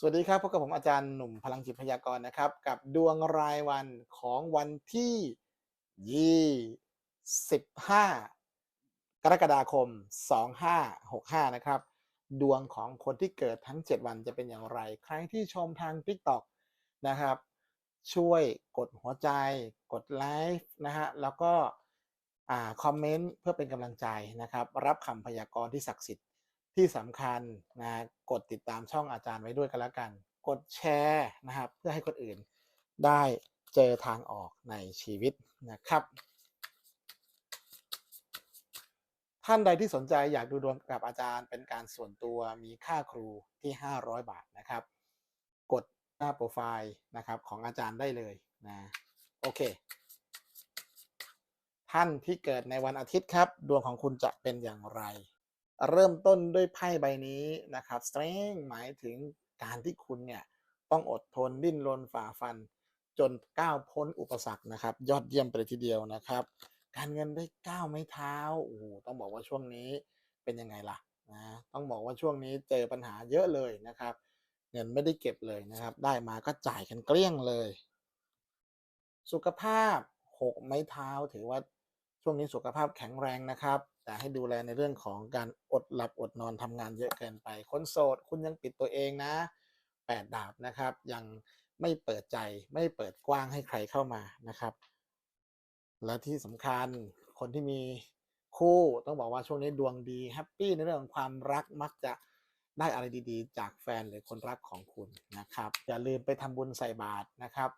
สวัสดีครับพบกับผมอาจารย์หนุ่มพลังจิตพยากรณ์นะครับ กับดวงรายวันของวันที่ 25 กรกฎาคม 2565 นะครับ ดวงของคนที่เกิดทั้ง 7 วันจะเป็นอย่างไร ใครที่ชมทาง TikTok นะครับ ช่วยกดหัวใจกดไลฟ์นะฮะ แล้วก็อ่าคอมเมนต์เพื่อเป็นกำลังใจนะครับ รับคำพยากรณ์ที่ศักดิ์สิทธิ์ ที่สำคัญนะกดติดตามช่องอาจารย์ไว้ด้วยกันแล้วกัน กดแชร์นะครับ เพื่อให้คนอื่นได้เจอทางออกในชีวิตนะครับ ท่านใดที่สนใจอยากดูดวงกับอาจารย์เป็นการส่วนตัวมีค่าครูที่ 500 บาทนะครับ กดหน้าโปรไฟล์นะครับของอาจารย์ได้เลยนะโอเค ท่านที่เกิดในวันอาทิตย์ครับ ดวงของคุณจะเป็นอย่างไร เริ่มต้นด้วยไพ่ใบนี้นะครับ strength หมายถึงการที่คุณเนี่ยต้องอดทนดิ้นรนฝ่าฟัน จนก้าวพ้นอุปสรรคนะครับ ยอดเยี่ยมไปทีเดียวนะครับ การเงินได้ก้าวไม้เท้าโอ้โหต้องบอกว่าช่วงนี้เป็นยังไงล่ะนะต้องบอกว่าช่วงนี้เจอปัญหาเยอะเลยนะครับ เงินไม่ได้เก็บเลยนะครับ ได้มาก็จ่ายกันเกลี้ยงเลย สุขภาพหกไม้เท้าถือว่าช่วงนี้สุขภาพแข็งแรงนะครับ แต่ให้ดูแลในเรื่องของการอดหลับอดนอนทำงานเยอะเกินไป คนโสดคุณยังปิดตัวเองนะแปดดาบนะครับ ยังไม่เปิดใจไม่เปิดกว้างให้ใครเข้ามานะครับ และที่สำคัญคนที่มีคู่ต้องบอกว่าช่วงนี้ดวงดีแฮปปี้ในเรื่องของความรักมักจะได้อะไรดีๆ จากแฟนหรือคนรักของคุณนะครับ อย่าลืมไปทำบุญใส่บาตรนะครับ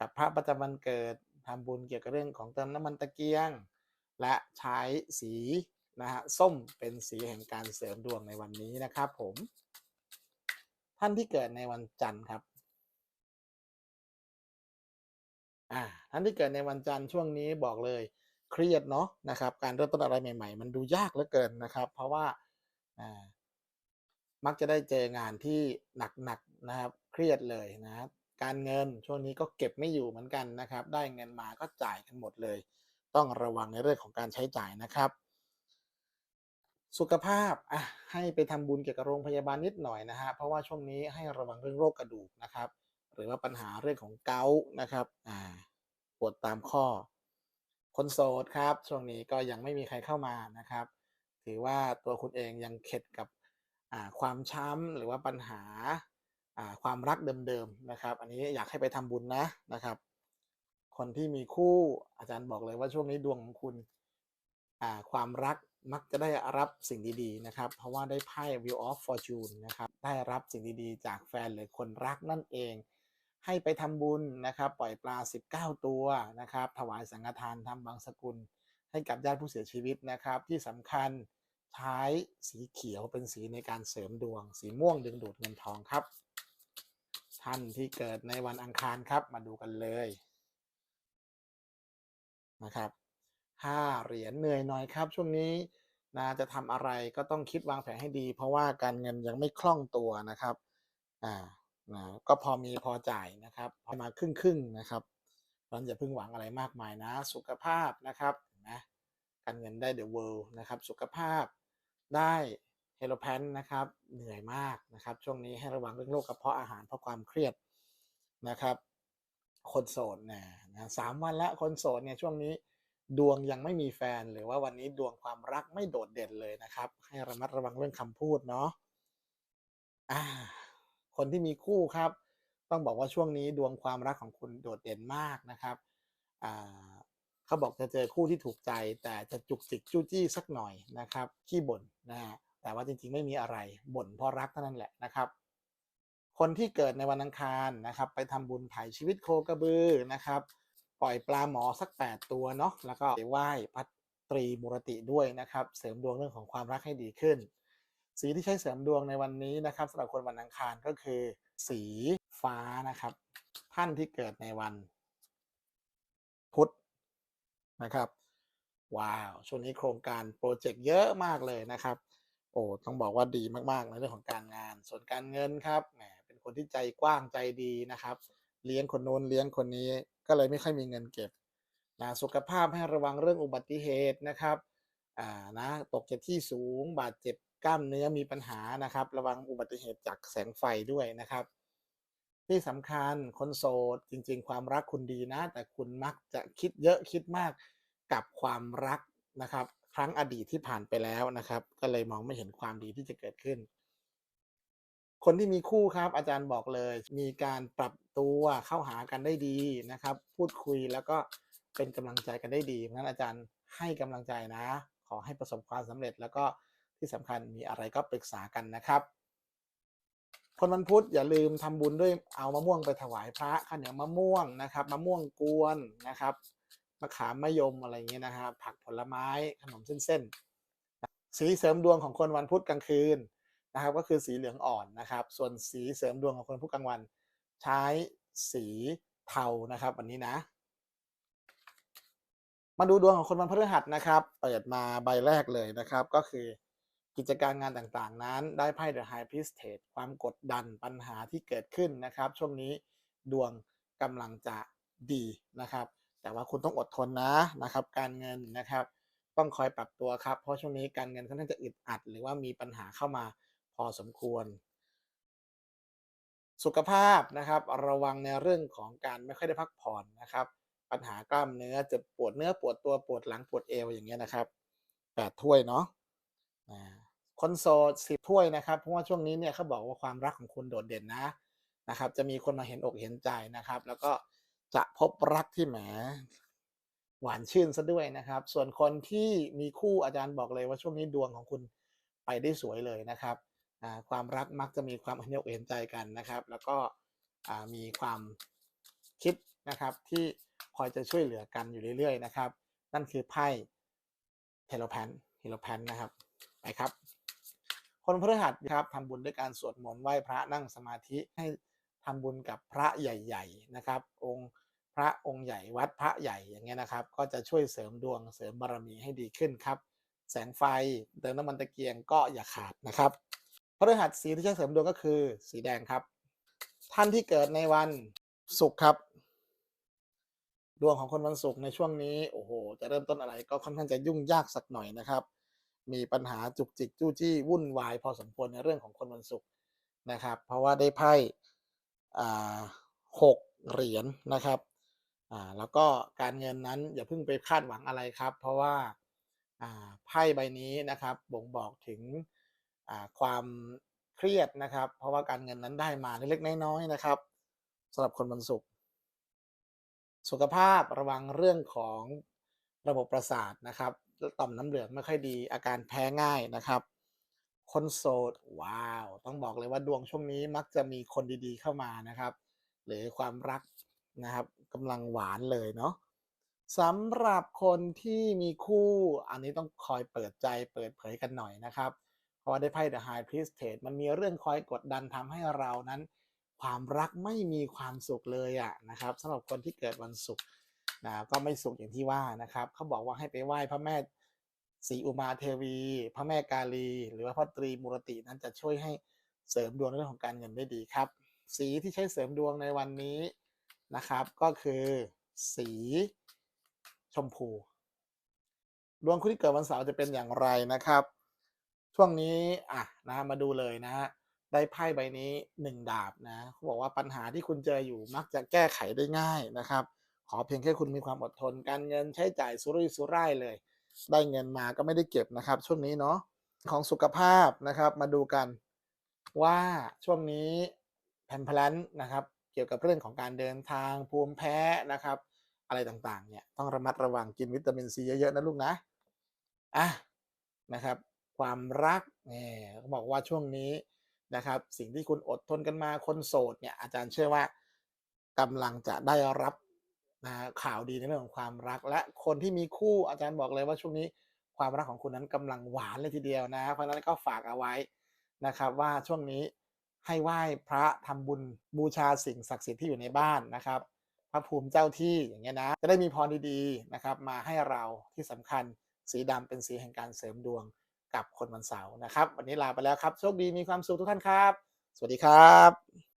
กับพระประจำวันเกิดทำบุญเกี่ยวกับเรื่องของเติมน้ำมันตะเกียง และใช้สี นะฮะส้มเป็นสีแห่งการเสริมดวงในวันนี้นะครับผม ท่านที่เกิดในวันจันทร์ครับอ่าท่านที่เกิดในวันจันทร์ช่วงนี้บอกเลยเครียดเนาะนะครับ การเริ่มต้นอะไรใหม่ ๆ มันดูยากเหลือเกินนะครับ เพราะว่าอ่ามักจะได้เจองานที่หนักๆนะครับ เครียดเลยนะครับการเงินช่วงนี้ก็เก็บไม่อยู่เหมือนกันนะครับ ได้เงินมาก็จ่ายกันหมดเลย ต้องระวังในเรื่องของการใช้จ่ายนะครับ สุขภาพอะให้ไปทำบุญเกี่ยวกับโรงพยาบาลนิดหน่อยนะฮะเพราะว่าช่วงนี้ให้ระวังเรื่องโรคกระดูกนะครับ หรือว่าปัญหาเรื่องของเกาต์นะครับอ่าปวดตามข้อ คนโสดครับช่วงนี้ก็ยังไม่มีใครเข้ามานะครับ ถือว่าตัวคุณเองยังเข็ดกับอ่าความช้ำหรือว่าปัญหาอ่าความรักเดิมๆนะครับ อันนี้อยากให้ไปทำบุญนะนะครับ คนที่มีคู่อาจารย์บอกเลยว่าช่วงนี้ดวงของคุณอ่าความรัก มักจะได้รับสิ่งดีๆนะครับ เพราะว่าได้ไพ่ Wheel of Fortune นะครับ ได้รับสิ่งดีๆ จากแฟนหรือคนรักนั่นเอง ให้ไปทำบุญนะครับ ปล่อยปลา 19 ตัวนะครับ ถวายสังฆทานทำบางสกุล ให้กับญาติผู้เสียชีวิตนะครับ ที่สำคัญใช้สีเขียวเป็นสีในการเสริมดวง สีม่วงดึงดูดเงินทองครับ ท่านที่เกิดในวันอังคารครับ มาดูกันเลยนะครับ ห้าเหรียญเหนื่อยหน่อยครับ ช่วงนี้นะจะทำอะไรก็ต้องคิดวางแผนให้ดี เพราะว่าการเงินยังไม่คล่องตัวนะครับอ่านะก็พอมีพอจ่ายนะครับพอมาครึ่งครึ่งนะครับเราะฉะนั้นอย่าเพิ่งหวังอะไรมากมายนะ สุขภาพนะครับนะการเงินได้เดอะเวิลด์นะครับ สุขภาพได้เฮโลแพนนะครับเหนื่อยมากนะครับ ช่วงนี้ให้ระวังเรื่องโรคกระเพาะอาหารเพราะความเครียดนะครับ คนโสดเนี่ยนะสามวันละคนโสดเนี่ยช่วงนี้ ดวงยังไม่มีแฟนหรือว่าวันนี้ดวงความรักไม่โดดเด่นเลยนะครับ ให้ระมัดระวังเรื่องคำพูดเนาะอ่าคนที่มีคู่ครับ ต้องบอกว่าช่วงนี้ดวงความรักของคุณโดดเด่นมากนะครับอ่าเขาบอกจะเจอคู่ที่ถูกใจ แต่จะจุกจิกจู้จี้สักหน่อยนะครับขี้บ่นนะฮะแต่ว่าจริงๆไม่มีอะไรบ่นเพราะรักเท่านั้นแหละนะครับ คนที่เกิดในวันอังคารนะครับ ไปทำบุญไถ่ชีวิตโคกระบือนะครับ ปล่อยปลาหมอสัก 8 ตัวเนาะแล้วก็ไหว้พัตตรีมุรติด้วยนะครับ เสริมดวงเรื่องของความรักให้ดีขึ้น สีที่ใช้เสริมดวงในวันนี้นะครับสำหรับคนวันอังคารก็คือ สีฟ้านะครับ ท่านที่เกิดในวัน พุธนะครับ ว้าว ช่วงนี้โครงการโปรเจกต์เยอะมากเลยนะครับ โอ้ต้องบอกว่าดีมากๆในเรื่องของการงาน ส่วนการเงินครับแหมเป็นคนที่ใจกว้างใจดีนะครับ เลี้ยงคนโน้นเลี้ยงคนนี้ ก็เลยไม่ค่อยมีเงินเก็บนะสุขภาพให้ระวังเรื่องอุบัติเหตุนะครับอ่านะตกจากที่สูงบาดเจ็บกล้ามเนื้อมีปัญหานะครับ ระวังอุบัติเหตุจากแสงไฟด้วยนะครับ ที่สำคัญคนโสดจริงๆ ความรักคุณดีนะ แต่คุณมักจะคิดเยอะคิดมากกับความรักนะครับ ครั้งอดีตที่ผ่านไปแล้วนะครับ ก็เลยมองไม่เห็นความดีที่จะเกิดขึ้น คนที่มีคู่ครับ อาจารย์บอกเลย มีการปรับตัวเข้าหากันได้ดีนะครับ พูดคุยแล้วก็เป็นกำลังใจกันได้ดีนั้นอาจารย์ให้กำลังใจนะ ขอให้ประสบความสำเร็จแล้วก็ที่สำคัญมีอะไรก็ปรึกษากันนะครับ คนวันพุธอย่าลืมทำบุญด้วยเอามะม่วงไปถวายพระข้าวเหนียวมะม่วงนะครับมะม่วงกวนนะครับมะขามมะยมอะไรอย่างเงี้ยนะครับผักผลไม้ขนมเส้นๆสีเสริมดวงของคนวันพุธกลางคืน นะครับก็คือสีเหลืองอ่อนนะครับ ส่วนสีเสริมดวงของคนพุธกลางวัน ใช้สีเทานะครับ วันนี้นะ มาดูดวงของคนวันพฤหัสนะครับ เปิดมาใบแรกเลยนะครับ ก็คือกิจการงานต่างๆ นั้นได้ไพ่ The High Priestess ความกดดันปัญหาที่เกิดขึ้นนะครับ ช่วงนี้ดวงกำลังจะดีนะครับ แต่ว่าคุณต้องอดทนนะนะครับ การเงินนะครับ ต้องคอยปรับตัวครับ เพราะช่วงนี้การเงินค่อนข้างจะอึดอัด หรือว่ามีปัญหาเข้ามา พอสมควร สุขภาพนะครับ ระวังในเรื่องของการไม่ค่อยได้พักผ่อนนะครับ ปัญหากล้ามเนื้อเจ็บปวดเนื้อปวดตัวปวดหลังปวดเอวอย่างเงี้ยนะครับแปดถ้วยเนาะอ่าคนโสดสิบถ้วยนะครับ เพราะว่าช่วงนี้เนี่ยเขาบอกว่าความรักของคุณโดดเด่นนะนะครับ จะมีคนมาเห็นอกเห็นใจนะครับ แล้วก็จะพบรักที่แหมหวานชื่นซะด้วยนะครับ ส่วนคนที่มีคู่อาจารย์บอกเลยว่าช่วงนี้ดวงของคุณไปได้สวยเลยนะครับ ความรักมักจะมีความเห็นอกเห็นใจกันนะครับ แล้วก็มีความคิดนะครับที่คอยจะช่วยเหลือกันอยู่เรื่อยๆนะครับ นั่นคือไพ่เทโลแพนเทโลแพนนะครับไปครับ คนพฤหัสครับทำบุญด้วยการสวดมนต์ไหว้พระนั่งสมาธิให้ทำบุญกับพระใหญ่ๆนะครับ องค์พระองค์ใหญ่วัดพระใหญ่อย่างเงี้ยนะครับ ก็จะช่วยเสริมดวงเสริมบารมีให้ดีขึ้นครับ แสงไฟเติมน้ำมันตะเกียงก็อย่าขาดนะครับ พฤหัสสีที่ใช้เสริมดวงก็คือ สีแดงครับ ท่านที่เกิดในวันศุกร์ครับ ดวงของคนวันศุกร์ในช่วงนี้โอ้โห จะเริ่มต้นอะไรก็ค่อนข้างจะยุ่งยากสักหน่อยนะครับ มีปัญหาจุกจิกจู้จี้วุ่นวาย พอสมควรในเรื่องของคนวันศุกร์นะครับ เพราะว่าได้ไพ่หกเหรียญนะครับอ่าแล้วก็การเงินนั้นอย่าเพิ่งไปคาดหวังอะไรครับ เพราะว่าไพ่ใบนี้นะครับบ่งบอกถึง ความเครียดนะครับ เพราะว่าการเงินนั้นได้มาเล็กๆน้อยๆนะครับสำหรับคนวันศุกร์สุขภาพระวังเรื่องของระบบประสาทนะครับต่อมน้ำเหลืองไม่ค่อยดีอาการแพ้ง่ายนะครับ คนโสดว้าว ต้องบอกเลยว่าดวงช่วงนี้มักจะมีคนดีๆเข้ามานะครับ หรือความรักนะครับกำลังหวานเลยเนาะสำหรับคนที่มีคู่อันนี้ต้องคอยเปิดใจเปิดเผยกันหน่อยนะครับ พราะว่าได้ไพ่ The High Priestess มันมีเรื่องคอยกดดันทำให้เรานั้น ความรักไม่มีความสุขเลยอะนะครับสำหรับคนที่เกิดวันศุกร์นะก็ไม่สุขอย่างที่ว่านะครับเขาบอกว่าให้ไปไหว้พระแม่ศรีอุมาเทวี พระแม่กาลี หรือว่าพระตรีมุรตินั้นจะช่วยให้เสริมดวงในเรื่องของการเงินได้ดีครับ สีที่ใช้เสริมดวงในวันนี้นะครับ ก็คือสีชมพู ดวงคุณที่เกิดวันเสาร์จะเป็นอย่างไรนะครับ ช่วงนี้อะนะมาดูเลยนะฮะได้ไพ่ใบนี้หนึ่งดาบนะเขาบอกว่าปัญหาที่คุณเจออยู่มักจะแก้ไขได้ง่ายนะครับ ขอเพียงแค่คุณมีความอดทน การเงินใช้จ่ายสุรุ่ยสุร่ายเลย ได้เงินมาก็ไม่ได้เก็บนะครับ ช่วงนี้เนาะของสุขภาพนะครับ มาดูกันว่าช่วงนี้แผนพลันนะครับ เกี่ยวกับเรื่องของการเดินทางภูมิแพ้นะครับ อะไรต่างๆเนี่ยต้องระมัดระวังกินวิตามินซีเยอะๆนะลูกนะอะนะครับ ความรักเนี่ยเขาบอกว่าช่วงนี้นะครับ สิ่งที่คุณอดทนกันมาคนโสดเนี่ยอาจารย์เชื่อว่ากำลังจะได้รับนะข่าวดีในเรื่องของความรัก และคนที่มีคู่อาจารย์บอกเลยว่าช่วงนี้ความรักของคุณนั้นกำลังหวานเลยทีเดียวนะ เพราะฉะนั้นก็ฝากเอาไว้นะครับ ว่าช่วงนี้ให้ไหว้พระทำบุญบูชาสิ่งศักดิ์สิทธิ์ที่อยู่ในบ้านนะครับ พระภูมิเจ้าที่อย่างเงี้ยนะ จะได้มีพรดีๆนะครับ มาให้เราที่สำคัญสีดำเป็นสีแห่งการเสริมดวง กับคนวันเสาร์นะครับ วันนี้ลาไปแล้วครับ โชคดีมีความสุขทุกท่านครับ สวัสดีครับ